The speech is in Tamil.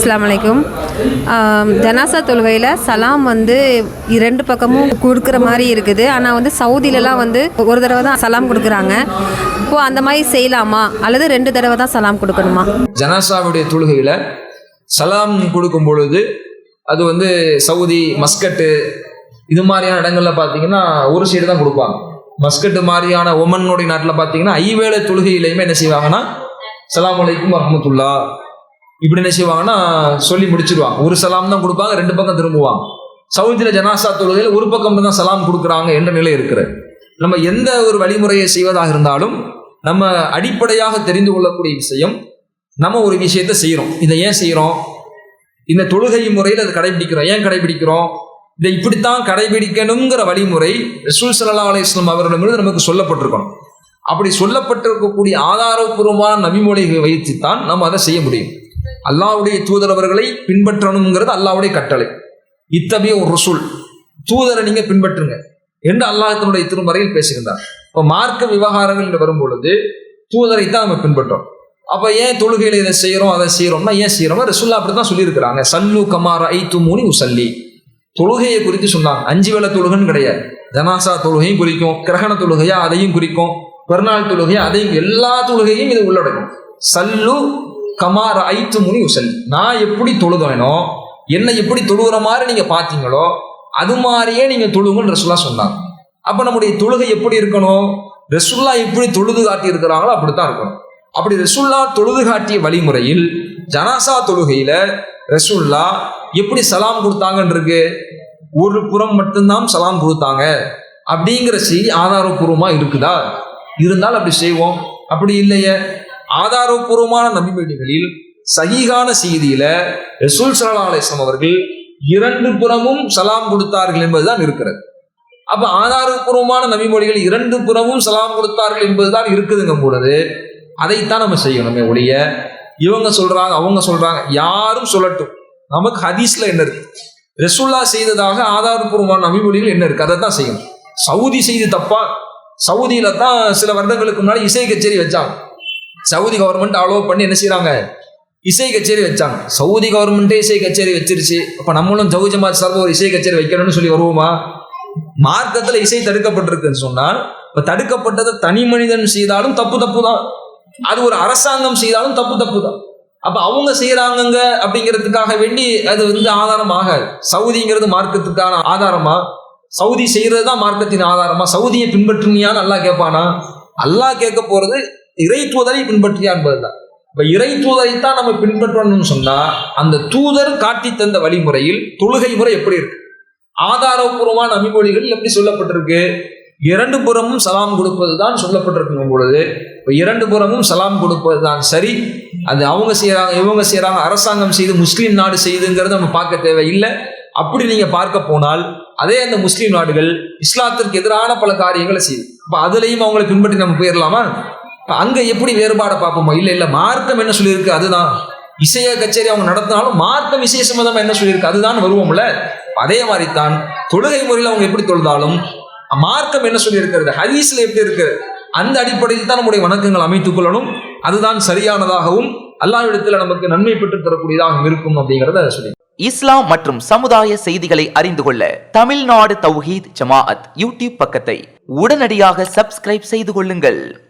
அஸ்லாம் வலைக்கும் ஜனாசா தொழுகையில் சலாம் வந்து இரண்டு பக்கமும் கொடுக்குற மாதிரி இருக்குது. ஆனால் வந்து சவுதியிலலாம் வந்து ஒரு தடவை தான் சலாம் கொடுக்குறாங்க. இப்போது அந்த மாதிரி செய்யலாமா? அல்லது ரெண்டு தடவை தான் சலாம் கொடுக்கணுமா? ஜனாசாவுடைய தொழுகையில் சலாம் கொடுக்கும் பொழுது அது வந்து சவுதி மஸ்கட்டு இது மாதிரியான இடங்களில் பார்த்தீங்கன்னா ஒரு சைடு தான் கொடுப்பாங்க. மஸ்கட்டு மாதிரியான ஒமனுடைய நாட்டில் பார்த்தீங்கன்னா ஐவேளை தொழுகையிலையுமே என்ன செய்வாங்கன்னா சலாம் அலைக்கும் வரமத்துல்லா இப்படி என்ன செய்வாங்கன்னா சொல்லி முடிச்சிருவாங்க. ஒரு சலாம் தான் கொடுப்பாங்க ரெண்டு பக்கம் திரும்புவாங்க. சவுதியில் ஜனாசா தொழுகையில் ஒரு பக்கம் தான் சலாம் கொடுக்குறாங்க என்ற நிலை இருக்கிறது. நம்ம எந்த ஒரு வழிமுறையை செய்வதாக இருந்தாலும் நம்ம அடிப்படையாக தெரிந்து கொள்ளக்கூடிய விஷயம் நம்ம ஒரு விஷயத்தை செய்கிறோம் இதை ஏன் செய்கிறோம் இந்த தொழுகை முறையில் அதை கடைபிடிக்கிறோம். ஏன் கடைபிடிக்கிறோம்? இதை இப்படித்தான் கடைபிடிக்கணுங்கிற வழிமுறை ரசூல் சல்லா அலிஸ்லாம் அவர்களிடமிருந்து நமக்கு சொல்லப்பட்டிருக்கணும். அப்படி சொல்லப்பட்டிருக்கக்கூடிய ஆதாரபூர்வமான நபிமொழிகளை வைத்துத்தான் நம்ம அதை செய்ய முடியும். அல்லாவுடைய தூதர் அவர்களை பின்பற்றணுங்கிறது அல்லாவுடைய கட்டளை. இத்தகைய ஒரு ரசூல். தூதரை நீங்க பின்பற்றுங்க என்று அல்லாஹ் தன்னுடைய திருமறையில் பேசுகின்றார். இப்போ மார்க்க விவகாரங்கள் வரும் பொழுது தூதரை தான் நம்ம பின்பற்றோம். அப்ப ஏன் தொழுகையில இதை செய்யறோம் அதை செய்யறோம்னா ஏன் செய்யறோம் ரசுல்லா அப்படித்தான் சொல்லியிருக்கிறாங்க. சல்லு கமார் ஐ துமூனி உசல்லி. தொழுகையை குறித்து சொன்னாங்க. அஞ்சு வேலை தொழுகைன்னு கிடையாது. ஜனாசா தொழுகையும் குறிக்கும் கிரகண தொழுகையா அதையும் குறிக்கும் பெருநாள் தொழுகையா அதையும் எல்லா தொழுகையும் இது உள்ளடக்கும். சல்லு கமார ஐத்து முனி உசல்லி நான் எப்படி தொழுதேனோ என்னை எப்படி தொழுகிற மாதிரி நீங்க பார்த்தீங்களோ அது மாதிரியே நீங்க தொழுங்கன்னு ரசுல்லா சொன்னாங்க. அப்ப நம்முடைய தொழுகை எப்படி இருக்கணும்? ரசுல்லா எப்படி தொழுது காட்டி இருக்கிறாங்களோ அப்படித்தான் இருக்கணும். அப்படி ரசுல்லா தொழுது காட்டிய வழிமுறையில் ஜனாசா தொழுகையில ரசுல்லா எப்படி சலாம் கொடுத்தாங்கன்னு இருக்கு? ஒரு புறம் மட்டும்தான் சலாம் கொடுத்தாங்க. அப்படிங்கிற செய்தி ஆதாரபூர்வமாக இருக்குதா? இருந்தால் அப்படி செய்வோம். அப்படி இல்லையே. ஆதாரபூர்வமான நம்பிக்கைகளில் சகிகான செய்தியில ரசூல் சலா அலிஸ்லாம் அவர்கள் இரண்டு புறமும் சலாம் கொடுத்தார்கள் என்பதுதான் இருக்கிறது. அப்ப ஆதாரபூர்வமான நபிமொழிகள் இரண்டு புறமும் சலாம் கொடுத்தார்கள் என்பதுதான் இருக்குதுங்கும் பொழுது அதைத்தான் நம்ம செய்யணுமே ஒழிய இவங்க சொல்றாங்க அவங்க சொல்றாங்க யாரும் சொல்லட்டும். நமக்கு ஹதீஸ்ல என்ன இருக்கு? ரசுல்லா செய்ததாக ஆதாரபூர்வமான நபிமொழிகள் என்ன இருக்கு? அதை தான் செய்யணும். சவுதி செய்து தப்பா? சவுதியில தான் சில வருடங்களுக்கு முன்னாடி இசை கச்சேரி வச்சாங்க. சவுதி கவர்மெண்ட் அலோவ் பண்ணி என்ன செய்கிறாங்க இசை கச்சேரி வச்சாங்க. சவுதி கவர்மெண்ட்டே இசை கச்சேரி வச்சிருச்சு. அப்போ நம்மளும் ஜவு ஜமாத் சார்பாக ஒரு இசை கச்சேரி வைக்கணும்னு சொல்லி வருவோமா? மார்க்கத்தில் இசை தடுக்கப்பட்டிருக்குன்னு சொன்னால் இப்போ தடுக்கப்பட்டதை தனி மனிதன் செய்தாலும் தப்பு தப்பு தான் அது ஒரு அரசாங்கம் செய்தாலும் தப்பு தப்பு தான் அப்போ அவங்க செய்கிறாங்கங்க அப்படிங்கிறதுக்காக வேண்டி அது வந்து ஆதாரம் சவுதிங்கிறது மார்க்கத்துக்கான ஆதாரமா? சவுதி செய்கிறது தான் மார்க்கத்தின் ஆதாரமா? சவுதியை பின்பற்றுனியான்னு நல்லா கேட்பானா? அல்லாஹ் கேட்க போகிறது இறை தூதரை பின்பற்றியா என்பதுதான். இப்போ இறை தூதரைத்தான் நம்ம பின்பற்றணும்னு சொன்னால் அந்த தூதர் காட்டி தந்த வழிமுறையில் தொழுகை முறை எப்படி இருக்கு? ஆதாரபூர்வமான நபிமொழிகள் எப்படி சொல்லப்பட்டிருக்கு? இரண்டு புறமும் சலாம் கொடுப்பது தான் சொல்லப்பட்டிருக்கும் பொழுது இப்போ இரண்டு புறமும் சலாம் கொடுப்பது தான் சரி. அது அவங்க செய்கிறாங்க இவங்க செய்கிறாங்க அரசாங்கம் செய்து முஸ்லீம் நாடு செய்துங்கிறத நம்ம பார்க்க தேவையில்லை. அப்படி நீங்கள் பார்க்க போனால் அதே அந்த முஸ்லீம் நாடுகள் இஸ்லாத்திற்கு எதிரான பல காரியங்களை செய்யுது அப்போ அதுலேயும் அவங்களை பின்பற்றி நம்ம போயிடலாமா அங்க எப்படி வேறுபாடை பார்ப்போமா? இல்லை இல்லை மார்க்கம் என்ன சொல்லியிருக்கு? அதுதான். இசைய கச்சேரி அவங்க நடத்தினாலும் மார்க்கம் இசைய சம்பந்தமா என்ன சொல்லியிருக்கு? அதுதான் வருவோம்ல. அதே மாதிரி தான் தொழுகை முறையில் அவங்க எப்படி தொழுதாலும் மார்க்கம் என்ன சொல்லி இருக்கிறது எப்படி இருக்கு? அந்த அடிப்படையில் தான் நம்முடைய வணக்கங்கள் அமைத்துக் கொள்ளணும். அதுதான் சரியானதாகவும் அல்லாவிடத்தில் நமக்கு நன்மை பெற்று தரக்கூடியதாகவும் இருக்கும் அப்படிங்கிறத சொல்லி இஸ்லாம் மற்றும் சமுதாய செய்திகளை அறிந்து கொள்ள தமிழ்நாடு தௌஹீத் ஜமாஅத் யூடியூப் பக்கத்தை உடனடியாக சப்ஸ்கிரைப் செய்து கொள்ளுங்கள்.